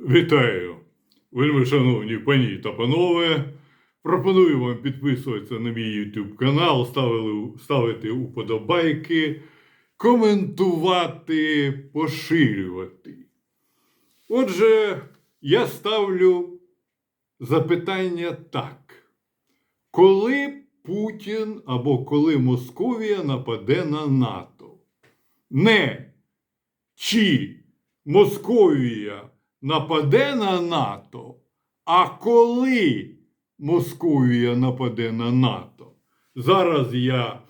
Вітаю, вельми шановні пані та панове. Пропоную вам підписуватися на мій YouTube канал, ставили, ставити уподобайки, коментувати, поширювати. Отже, я ставлю запитання так. Коли Путін або коли Московія нападе на НАТО? Не чи Московія нападе на НАТО, а коли Московія нападе на НАТО? Зараз я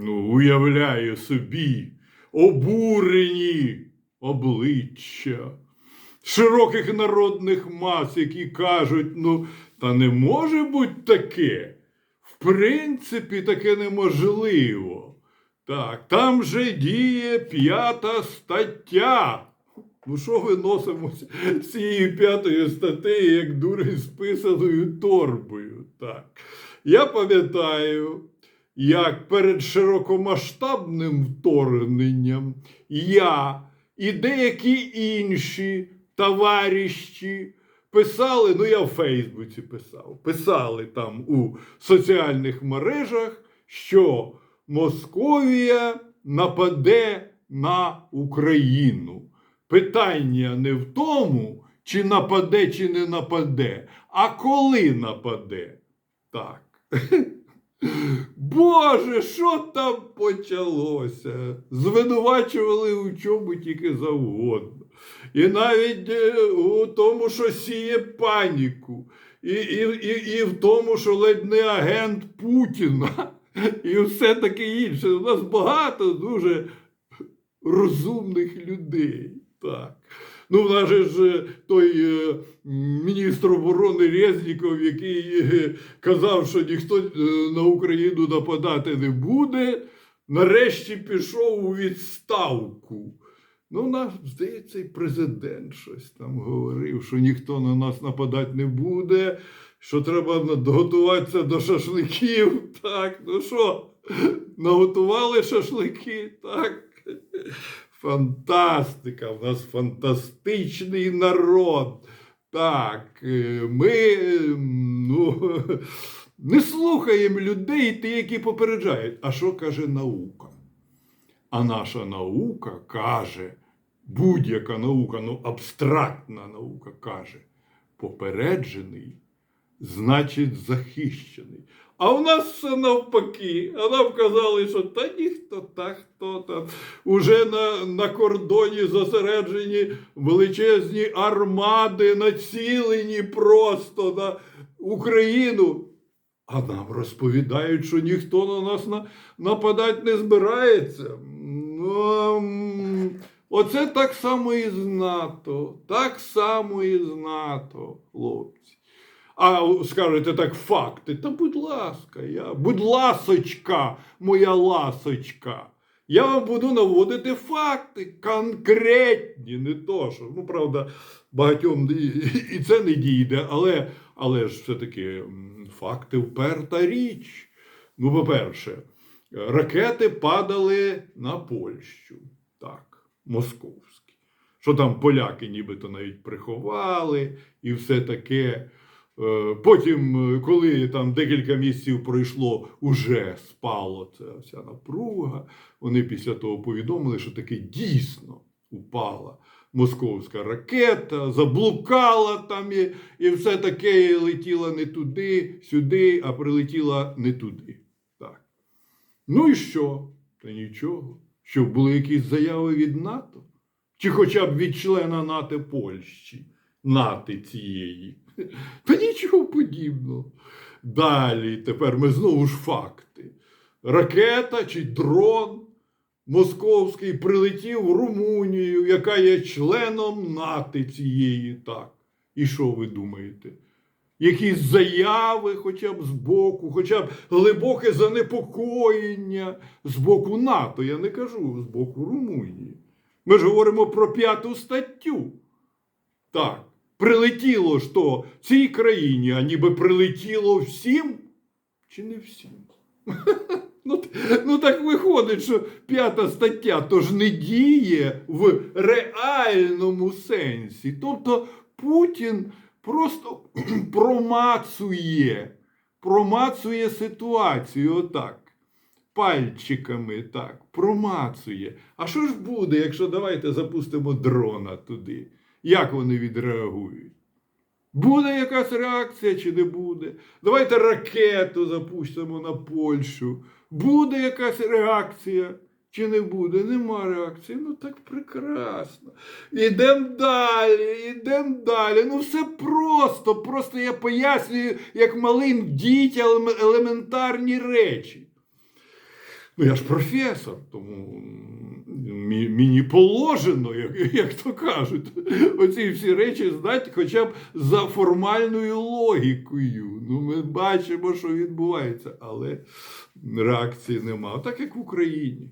ну, уявляю собі обурені обличчя широких народних мас, які кажуть, ну, та не може бути таке. В принципі, таке неможливо. Так, там же діє п'ята стаття. Ну, що виносимо з цієї п'ятої статті, як дурень з писаною торбою? Так. Я пам'ятаю, як перед широкомасштабним вторгненням я і деякі інші товариші писали, ну я в Фейсбуці писав, писали там у соціальних мережах, що Московія нападе на Україну. Питання не в тому, чи нападе, чи не нападе, а коли нападе. Так. Боже, що там почалося? Звинувачували у чому тільки завгодно. І навіть е, у тому, що сіє паніку, і, і, і, і в тому, що ледь не агент Путіна, і все таке інше. У нас багато дуже розумних людей. Так. Ну, в нас ж е, той е, міністр оборони Резніков, який е, казав, що ніхто на Україну нападати не буде, нарешті пішов у відставку. Ну, наш, здається, і президент щось там говорив, що ніхто на нас нападати не буде, що треба готуватися до шашликів. Так, ну що, наготували шашлики, так. Фантастика! В нас фантастичний народ. Так, е, ми е, ну, не слухаємо людей, ті, які попереджають. А що каже наука? А наша наука каже, будь-яка наука, ну абстрактна наука каже, попереджений значить захищений. А в нас все навпаки. А нам казали, що та ніхто так, хто там. Уже на, на кордоні зосереджені величезні армади, націлені просто на Україну. А нам розповідають, що ніхто на нас на, нападати не збирається. Ну, оце так само і з НАТО. Так само і з НАТО, хлопці. А скажете так, факти. Та будь ласка, я, будь ласочка, моя ласочка. Я вам буду наводити факти конкретні, не то, що, ну, правда, багатьом і, це не дійде, але, але ж все-таки факти вперта річ. Ну, по-перше, ракети падали на Польщу, так, московські. Що там поляки нібито навіть приховали і все таке. Е, Потім, е, коли там декілька місяців пройшло, уже спало ця вся напруга. Вони після того повідомили, що таки дійсно упала московська ракета, заблукала там і, і все таке летіла не туди, сюди, а прилетіла не туди. Так. Ну і що? Та нічого. Що були якісь заяви від НАТО? Чи хоча б від члена НАТО Польщі, НАТО цієї? Та нічого подібного. Далі, тепер ми знову ж факти. Ракета чи дрон московський прилетів в Румунію, яка є членом НАТО цієї. Так. І що ви думаєте? Якісь заяви хоча б з боку, хоча б глибоке занепокоєння з боку НАТО, я не кажу з боку Румунії. Ми ж говоримо про п'яту статтю. Так, прилетіло ж то цій країні, а ніби прилетіло всім чи не всім? Ну, Ну так виходить, що п'ята стаття то ж не діє в реальному сенсі. Тобто Путін просто промацує, промацує ситуацію отак. Пальчиками так, промацує. А що ж буде, якщо давайте запустимо дрона туди? Як вони відреагують? Буде якась реакція чи не буде? Давайте ракету запустимо на Польщу. Буде якась реакція чи не буде? Нема реакції. Ну так прекрасно. Ідемо далі, ідемо далі. Ну все просто. Просто я пояснюю, як малим дітям елементарні речі. Ну, я ж професор, тому мені положено, як, як то кажуть, оці всі речі знати хоча б за формальною логікою. Ну, ми бачимо, що відбувається, але реакції нема. Так як в Україні.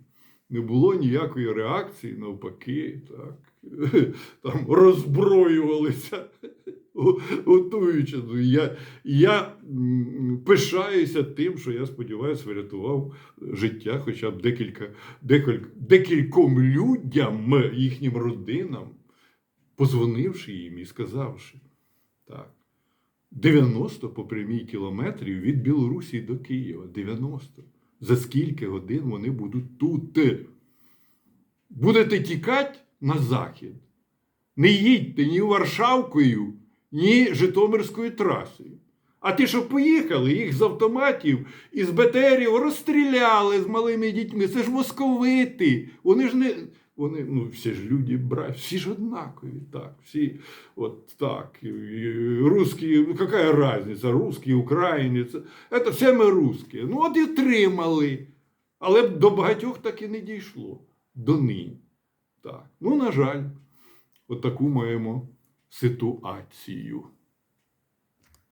Не було ніякої реакції, навпаки, так. Там роззброювалися, готуючи. Я, я пишаюся тим, що я сподіваюся, врятував життя хоча б декілька, декілька, декільком людям, їхнім родинам, позвонивши їм і сказавши, так, 90 по прямій кілометрів від Білорусі до Києва. 90. За скільки годин вони будуть тут? Будете тікати на захід. Не їдьте ні Варшавкою, ні Житомирською трасою. А ті, що поїхали, їх з автоматів і з БТРів розстріляли з малими дітьми. Це ж московити. Вони ж не. Вони, ну, всі ж люди брать, всі ж однакові, так, всі, от так, русські, ну, яка різниця, русські, українець, це все ми русські. Ну, от і тримали, але до багатьох так і не дійшло, до нині. Так, ну, на жаль, от таку маємо ситуацію.